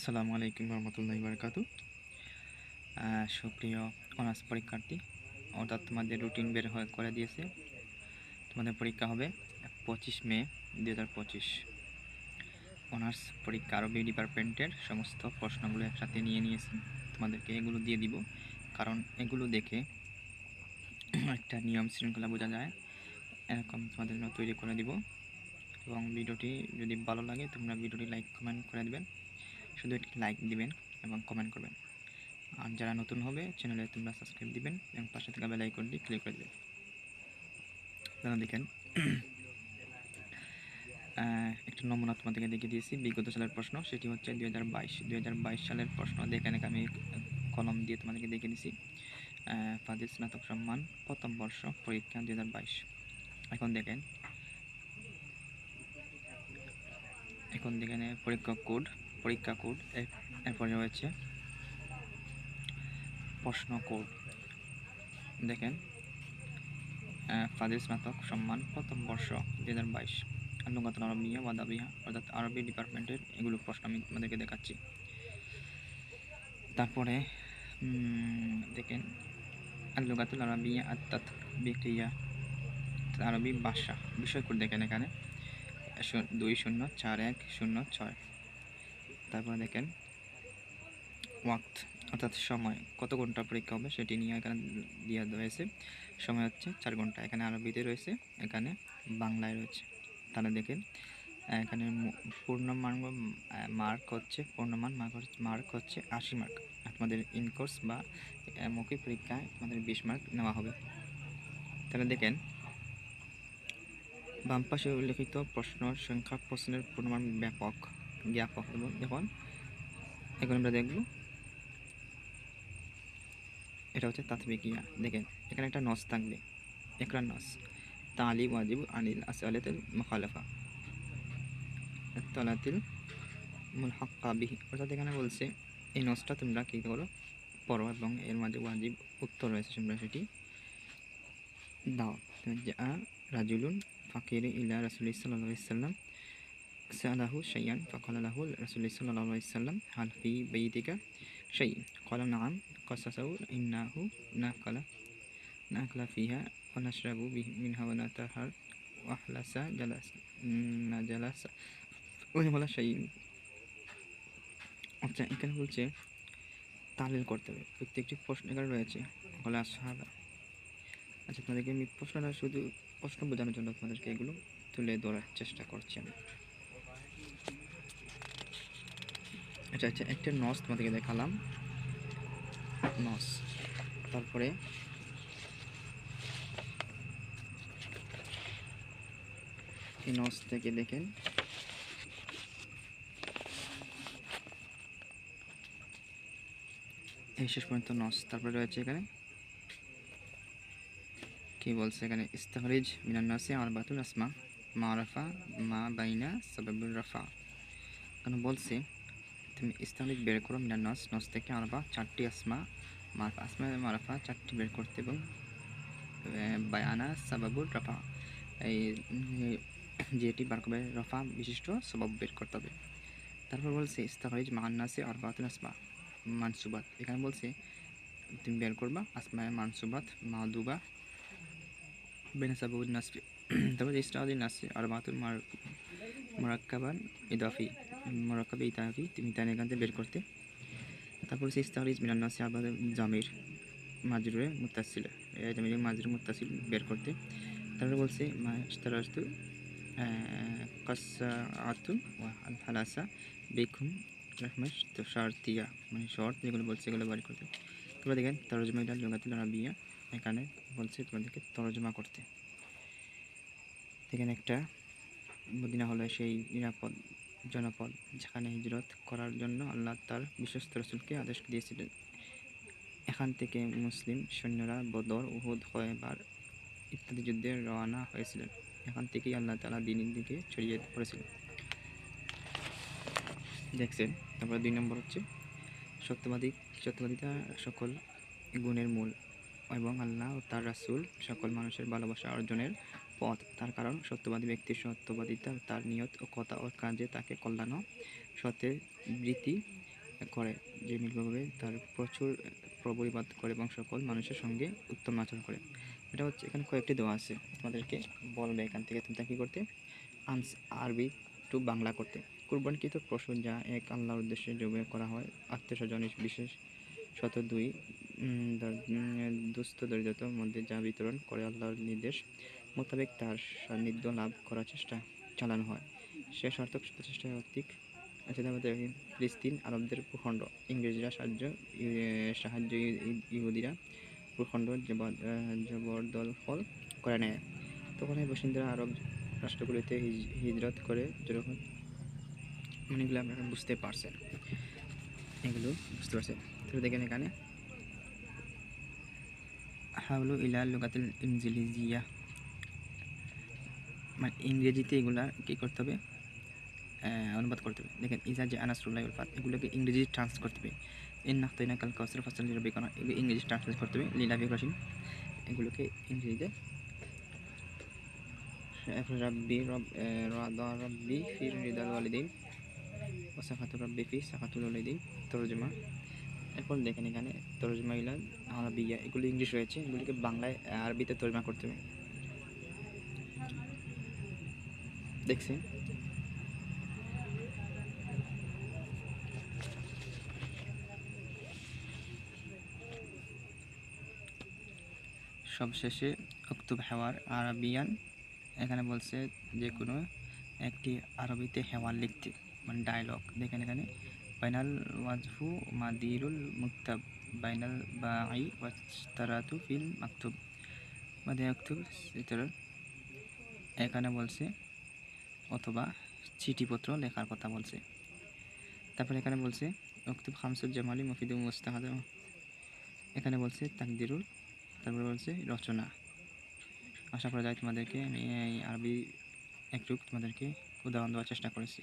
আসসালামু আলাইকুম রহমতুল্লাহ বারকাত সুপ্রিয় অনার্স পরীক্ষার্থী, অর্থাৎ তোমাদের রুটিন বের হয়ে করে দিয়েছে। তোমাদের পরীক্ষা হবে পঁচিশ মে দু হাজার পঁচিশ। অনার্স পরীক্ষা আরবি ডিপার্টমেন্টের সমস্ত প্রশ্নগুলো একসাথে নিয়ে নিয়েছি। তোমাদেরকে এগুলো দিয়ে দিব, কারণ এগুলো দেখে একটা নিয়ম শৃঙ্খলা বোঝা যায়। এরকম তোমাদের জন্য তৈরি করে দিব। এবং ভিডিওটি যদি ভালো লাগে, তোমরা ভিডিওটি লাইক, কমেন্ট করে দেবেন। শুধু একটি লাইক দিবেন এবং কমেন্ট করবেন। আর যারা নতুন হবে চ্যানেলে তোমরা সাবস্ক্রাইব দিবেন এবং পাশে থাকা বেল আইকনটি ক্লিক করে দেবেন। দাদা দেখেন একটা নমুনা তোমাদেরকে দেখিয়ে দিয়েছি, বিগত সালের প্রশ্ন, সেটি হচ্ছে দুই হাজার বাইশ, দুই হাজার বাইশ সালের প্রশ্ন। দেখেন আমি কলম দিয়ে তোমাদেরকে দেখিয়ে দিয়েছি ফাজিল স্নাতক সম্মান, প্রথম বর্ষ পরীক্ষা দুই হাজার বাইশ। এখন দেখেন এখন দেখেন, পরীক্ষা কোড। পরীক্ষা কোড এর- এরপরে রয়েছে প্রশ্ন কোড। দেখেন ফাজিল স্নাতক সম্মান প্রথম বর্ষ দুই হাজার বাইশ। লুগাতুল আরবিয়া ওয়াদাবিয়া অর্থাৎ আরবি ডিপার্টমেন্টের এগুলো প্রশ্ন আমি তোমাদেরকে দেখাচ্ছি। তারপরে দেখেন লুগাতুল আরবিয়া আত্মাত বিক্রিয়া আরবি ভাষা বিষয় কোড দেখেন এখানে। দুই শূন্য চার এক শূন্য ছয়। তারপরে দেখেন ওয়াক্ত, অর্থাৎ সময়, কত ঘণ্টা পরীক্ষা হবে সেটি নিয়ে এখানে দিয়ে রয়েছে। সময় হচ্ছে চার ঘণ্টা, এখানে আরবিতে রয়েছে, এখানে বাংলায় রয়েছে। তাহলে দেখেন, এখানে পূর্ণমান মার্ক হচ্ছে, পূর্ণমান মার্ক মার্ক হচ্ছে আশি মার্ক। আপনাদের ইনকোর্স বা মৌখিক পরীক্ষায় আমাদের বিশ মার্ক নেওয়া হবে। তাহলে দেখেন, বাম পাশে উল্লেখিত প্রশ্ন, সংখ্যা, প্রশ্নের পূর্ণমান ব্যাপক। জ্ঞাপক এবং দেখুন এখন আমরা দেখব এটা হচ্ছে তাতবিকিয়া দেখেন, এখানে একটা নস থাকবে। একরা নস। তালি ওয়াজিব আনিল আসআলাতিল মুখালাফা। তলাতিল মুলহাক্কা বিহি। অর্থাৎ এখানে বলছে, এই নসটা তোমরা কী করো? পড়ো এবং এর মাঝে ওয়াজিব উত্তর রয়েছে, তোমরা সেটি দাও। যা রাজুলুন ফাকির ইলা রাসুলি সাল্লাহ সালাহু সৈয়ান ফখলাহুল রসুল সাল্লাম হালফি বেদিকা সেই কলা নাম কসাসাউ ইন্নাহু না কলা না কলা ফিহা অনাশরাবু মিনহাওয়ানা তাহার ওয়াহলাসা জালাস জালাসা ওই বলা আচ্ছা এখানে বলছে, তালিল করতে হবে। প্রত্যেকটি প্রশ্ন এখানে রয়েছে। কলা সাহাবা আচ্ছা তোমাদেরকে আমি প্রশ্নটা শুধু প্রশ্ন বোঝানোর জন্য তোমাদেরকে এগুলো তুলে ধরার চেষ্টা করছি আমি। আচ্ছা আচ্ছা একটা নস তোমাদেরকে দেখালাম। নস। তারপরে এই নস থেকে দেখেন। এই শেষ পর্যন্ত নস। তারপরে রয়েছে এখানে কি বলছে এখানে? ইস্তাহরিজ মিনান নাসি আর বাতুল আসমা। মা রাফা, মা বাইনা সাবাবুল রাফা। কেন বলছে তুমি ইস্তাহরিজ বের করো মিনান নস নস থেকে আরবা চারটি আসমা মারফা আসমা, মারাফা, চারটি বের করতে এবং বায়ানা সাবাবুল রাফা। এই যেটি বার করবে রফা বিশিষ্ট সবাব বের করতে হবে। তারপর বলছে ইস্তাহরিজ মাহান্নাসে আর বাতুল আসমা, মানসুবাত। এখানে বলছে, তুমি বের করবা আসমায় মানসুবাত, মাদুবা বেনাসাবুল নাসফি। তারপর ইস্তাহাদিন নাসি আর মাতুল মার, মোরাক্কাবান, ইদাফি। মোরাক্কাবে ইতাফি তুমি তাই এখান থেকে বের করতে। তারপর হচ্ছে ইস্তাহারিজ মিনান নাসি আবাদ জামির মাজরুরে মুতাসিল জামির মাজরুর মুতাসিল বের করতে। তারপরে বলছে মাস্তারাস্তু কাসাআতুন ওয়া আল হালাসা বেকুম রহমাস তো শারতিয়া মানে শর্ট যেগুলো বলছে এগুলো বের করতে। তারপরে দেখেন, তরজমা ইলাল লুগাতুল এখানে বলছে তোমাদেরকে তরজমা করতে। দেখেন একটা মদিনা হলো সেই নিরাপদ জনপদ যেখানে হিজরত করার জন্য আল্লাহ তার বিশ্বস্ত রসুলকে আদেশ দিয়েছিলেন। এখান থেকে মুসলিম সৈন্যরা বদর, উহুদ, খয়বার ইত্যাদি যুদ্ধে রওনা হয়েছিলেন। এখান থেকেই আল্লাহ তালা দিনের দিকে ছড়িয়ে পড়েছিলেন। দেখছেন, তারপরে দুই নম্বর হচ্ছে সত্যবাদী, সত্যবাদিতা সকল গুণের মূল এবং আল্লাহ ও তার রাসূল সকল মানুষের ভালোবাসা অর্জনের পথ, তার কারণ সত্যবাদী ব্যক্তির সত্যবাদিতা, তার নিয়ত ও কথা ও কাজে তাকে কল্যাণ সত্যের বৃত্তি করে। যে নির্ভরভাবে তার প্রচুর প্রবরিবাদ করে এবং সকল মানুষের সঙ্গে উত্তম আচরণ করে। এটা হচ্ছে, এখানে কয়েকটি দেওয়া আছে। তোমাদেরকে বলবে এখান থেকে তোমরা কী করতে? আনস আরবি টু বাংলা করতে। কুরবানকৃত পশু যা এক আল্লাহর উদ্দেশ্যে জবে করা হয় আত্মীয় স্বজন বিশেষ শত দুই দুস্থ দরিদ্রতার মধ্যে যা বিতরণ করে আল্লাহর নির্দেশ। মোতাবেক তার সান্নিধ্য লাভ করার চেষ্টা চালানো হয়। সে সার্থক প্রচেষ্টা কর্তৃক ফিলিস্তিন আরবদের ভূখণ্ড। ইংরেজরা সাহায্য ইউ- সাহায্য ইহুদিরা ভূখণ্ড জবর- আহ, জবরদখল করে নেয়। তখন এই বাসিন্দারা আরব রাষ্ট্রগুলিতে হিজ- হিজরত করে যেরকম অনেকগুলো আপনারা বুঝতে পারছেন। এগুলো বুঝতে পারছেন। তো দেখেন এখানে। হাউলু ইলা লুগাতুল ইনজিলিজিয়া। মানে ইংরেজিতে এগুলা কী করতে হবে? অনুবাদ করতে হবে। দেখেন, ইজা যে আনাসরুল্লাহ ফাত এগুলোকে ইংরেজি ট্রান্সলেট করতে হবে। এর নাখতাইনা কাল কাউসার ফাসাল লিরবি কানা এগুলো ইংরেজি ট্রান্সলেট করতে হবে। লীলাভি রসিন এগুলোকে ইংরেজিতে রাব্বি রব রাদা রাব্বি ফির রিদাল ওয়ালিদিন ও সাফাতুর রাব্বি ফি সাফাতুল ওয়ালিদিন তরজমা। এরপর দেখেন এখানে তরজমা ইলা আরবিয়া, এগুলো ইংলিশ রয়েছে। এগুলিকে বাংলায়, আরবিতে তরজমা করতে হবে। দেখছেন সবশেষে অক্তুব হেওয়ার আরবিয়ান, এখানে বলছে যে কোনো একটি আরবিতে হেওয়ার লিখতে মানে ডায়লগ দেখেন এখানে, বাইনাল ওয়াজফু মাদিরুল মুক্তাব, বাইনাল বা বাই ওয়াস্তারাতু ফিল মাকতুব। মাদি মাকতুব এখানে বলছে অথবা চিঠিপত্র লেখার কথা বলছে। তারপরে এখানে বলছে অক্তুব খামসুল জামালি মফিদুল মুস্তাহাদ। এখানে বলছে, তাকদিরুল, তারপরে বলছে, রচনা। আশা করা যায় তোমাদেরকে আমি এই আরবি একটু তোমাদেরকে উদাহরণ দেওয়ার চেষ্টা করেছি।